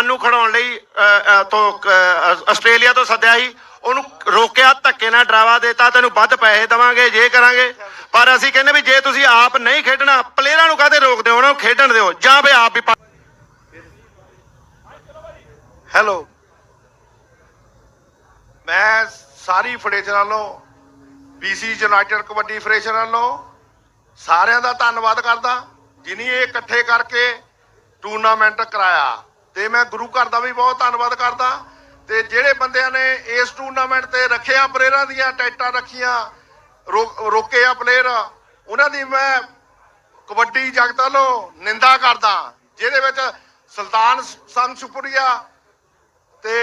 ਸੁਲਤਾਨ ਨੂੰ ਖੜਾਉਣ ਲਈ ਤੋਂ ਆਸਟ੍ਰੇਲੀਆ ਤੋਂ ਸੱਦਿਆ ਸੀ। ਉਹਨੂੰ ਰੋਕਿਆ, ਧੱਕੇ ਨਾਲ ਡਰਾਵਾ ਦੇਤਾ, ਤੈਨੂੰ ਵੱਧ ਪੈਸੇ ਦੇਵਾਂਗੇ, ਜੇ ਕਰਾਂਗੇ। ਪਰ ਅਸੀਂ ਕਹਿੰਦੇ ਵੀ ਜੇ ਤੁਸੀਂ ਆਪ ਨਹੀਂ ਖੇਡਣਾ, ਪਲੇਅਰਾਂ ਨੂੰ ਕਾਹਦੇ ਰੋਕਦੇ ਹੋ? ਉਹਨਾਂ ਨੂੰ ਖੇਡਣ ਦਿਓ, ਜਾਂ ਵੀ ਆਪ ਵੀ ਹੈਲੋ। ਮੈਂ ਸਾਰੀ ਫੈਡਰੇਸ਼ਨ ਵੱਲੋਂ BC ਯੂਨਾਈਟਿਡ ਕਬੱਡੀ ਫੈਡਰੇਸ਼ਨ ਵੱਲੋਂ ਸਾਰਿਆਂ ਦਾ ਧੰਨਵਾਦ ਕਰਦਾ, ਜਿਨੀ ਇਹ ਇਕੱਠੇ ਕਰਕੇ ਟੂਰਨਾਮੈਂਟ ਕਰਾਇਆ। ਤੇ ਮੈਂ ਗੁਰੂ ਘਰ ਦਾ ਵੀ ਬਹੁਤ ਧੰਨਵਾਦ ਕਰਦਾ। ਤੇ ਜਿਹੜੇ ਬੰਦਿਆਂ ਨੇ ਇਸ ਟੂਰਨਾਮੈਂਟ ਤੇ ਰੱਖਿਆ ਪਲੇਅਰਾਂ ਦੀਆਂ ਟੈਟਾਂ ਰੱਖੀਆਂ, ਰੋ- ਰੋਕੇ ਆ ਪਲੇਅਰ ਉਹਨਾਂ ਦੀ ਮੈਂ ਕਬੱਡੀ ਜਗਤ ਵੱਲੋਂ ਨਿੰਦਾ ਕਰਦਾ, ਜਿਹਦੇ ਵਿੱਚ ਸੁਲਤਾਨ ਸੰਗ ਸੁਪਰੀਆ ਤੇ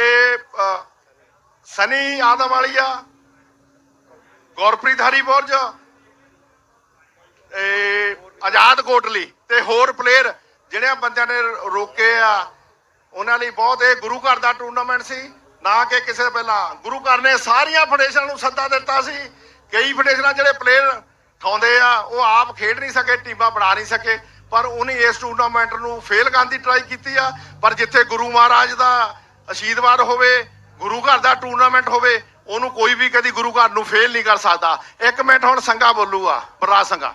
ਸਨੀ ਆਦਮ ਵਾਲੀਆ ਗੁਰਪ੍ਰੀਤ ਹਰੀਬੋਰਜ ਤੇ ਆਜ਼ਾਦ ਕੋਟਲੀ ਤੇ ਹੋਰ ਪਲੇਅਰ ਜਿਹੜਿਆਂ ਬੰਦਿਆਂ ਨੇ ਰੋਕੇ ਆ। ਉਹਨਾਂ ਲਈ ਬਹੁਤ, ਇਹ ਗੁਰੂ ਘਰ ਦਾ ਟੂਰਨਾਮੈਂਟ ਸੀ। ਨਾ ਕਿ ਕਿਸੇ ਪਹਿਲਾਂ। ਗੁਰੂ ਘਰ ਨੇ ਸਾਰੀਆਂ ਫੈਡਰੇਸ਼ਨਾਂ ਨੂੰ ਸੱਦਾ ਦਿੱਤਾ ਸੀ। ਕਈ ਫੈਡਰੇਸ਼ਨਾਂ ਜਿਹੜੇ ਪਲੇਅਰ ਠਾਉਂਦੇ ਆ, ਉਹ ਆਪ ਖੇਡ ਨਹੀਂ ਸਕੇ, ਟੀਮਾਂ ਬਣਾ ਨਹੀਂ ਸਕੇ। ਪਰ ਉਹਨੇ ਇਸ ਟੂਰਨਾਮੈਂਟ ਨੂੰ ਫੇਲ ਕਰਨ ਦੀ ਟਰਾਈ ਕੀਤੀ ਆ। ਪਰ ਜਿੱਥੇ ਗੁਰੂ ਮਹਾਰਾਜ ਦਾ ਅਸ਼ੀਰਵਾਦ ਹੋਵੇ, ਗੁਰੂ ਘਰ ਦਾ ਟੂਰਨਾਮੈਂਟ ਹੋਵੇ, ਉਹਨੂੰ ਕੋਈ ਵੀ ਕਦੀ ਗੁਰੂ ਘਰ ਨੂੰ ਫੇਲ ਨਹੀਂ ਕਰ ਸਕਦਾ। ਇੱਕ ਮਿੰਟ ਹੁਣ ਸੰਗਾ ਬੋਲੂਗਾ ਬਰਾ ਸੰਗਾ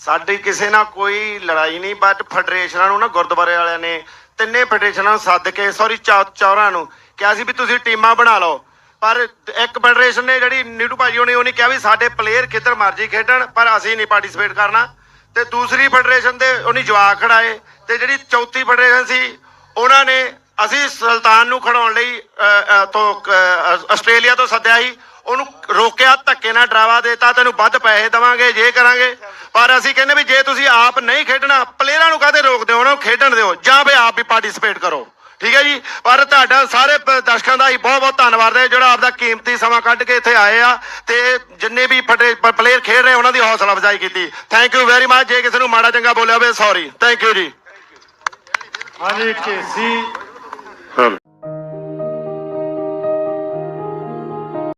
ਸਾਡੀ ਕਿਸੇ ਨਾਲ ਕੋਈ ਲੜਾਈ ਨਹੀਂ ਬਟ ਫੈਡਰੇਸ਼ਨਾਂ ਨੂੰ ਨਾ ਗੁਰਦੁਆਰੇ ਵਾਲਿਆਂ ਨੇ ਤਿੰਨੇ ਫੈਡਰੇਸ਼ਨਾਂ ਨੂੰ ਸੱਦ ਕੇ ਸੌਰੀ ਚੌਰਾਂ ਨੂੰ ਕਿਹਾ ਸੀ ਵੀ ਤੁਸੀਂ ਟੀਮਾਂ ਬਣਾ ਲਓ। ਪਰ ਇੱਕ ਫੈਡਰੇਸ਼ਨ ਨੇ ਜਿਹੜੀ ਨੀਟੂ ਭਾਜੀ ਹੋਣੀ, ਉਹਨੇ ਕਿਹਾ ਵੀ ਸਾਡੇ ਪਲੇਅਰ ਕਿੱਧਰ ਮਰਜ਼ੀ ਖੇਡਣ, ਪਰ ਅਸੀਂ ਨਹੀਂ ਪਾਰਟਿਸਿਪੇਟ ਕਰਨਾ। ਤੇ ਦੂਸਰੀ ਫੈਡਰੇਸ਼ਨ ਦੇ ਉਹਨੇ ਜਵਾਕ ਖੜਾਏ, ਤੇ ਜਿਹੜੀ ਚੌਥੀ ਫੈਡਰੇਸ਼ਨ ਸੀ, ਉਹਨਾਂ ਨੇ ਅਸੀਂ ਸੁਲਤਾਨ ਨੂੰ ਖੜਾਉਣ ਲਈ ਤੋਂ ਆਸਟ੍ਰੇਲੀਆ ਤੋਂ ਸੱਦਿਆ ਸੀ। ਉਹਨੂੰ ਰੋਕਿਆ, ਧੱਕੇ ਨਾਲ ਡਰਾਵਾ ਦੇਤਾ, ਤੈਨੂੰ ਵੱਧ ਪੈਸੇ ਦੇਵਾਂਗੇ, ਜੇ ਕਰਾਂਗੇ। ਪਰ ਅਸੀਂ ਕਹਿੰਦੇ ਵੀ ਜੇ ਤੁਸੀਂ ਆਪ ਨਹੀਂ ਖੇਡਣਾ, ਪਲੇਅਰਾਂ ਨੂੰ ਕਾਹਦੇ ਰੋਕਦੇ ਹੋ? ਉਹਨਾਂ ਨੂੰ ਖੇਡਣ ਦਿਓ, ਜਾਂ ਵੀ ਆਪ ਵੀ ਪਾਰਟਿਸਿਪੇਟ ਕਰੋ। ਠੀਕ ਹੈ ਜੀ? ਪਰ ਤੁਹਾਡਾ ਸਾਰੇ ਦਰਸ਼ਕਾਂ ਦਾ ਹੀ ਬਹੁਤ ਬਹੁਤ ਧੰਨਵਾਦ ਹੈ, ਜਿਹੜਾ ਆਪਦਾ ਕੀਮਤੀ ਸਮਾਂ ਕੱਢ ਕੇ ਇੱਥੇ ਆਏ ਆ ਤੇ ਜਿੰਨੇ ਵੀ ਪਲੇਅਰ ਖੇਡ ਰਹੇ, ਉਹਨਾਂ ਦੀ ਹੌਸਲਾ ਅਫਜ਼ਾਈ ਕੀਤੀ। ਥੈਂਕ ਯੂ ਵੈਰੀ ਮਚ ਜੇ ਕਿਸੇ ਨੂੰ ਮਾੜਾ ਚੰਗਾ ਬੋਲਿਆ ਹੋਵੇ ਸੌਰੀ ਥੈਂਕ ਯੂ ਜੀ। ਹਾਂਜੀ ਕੇਸੀ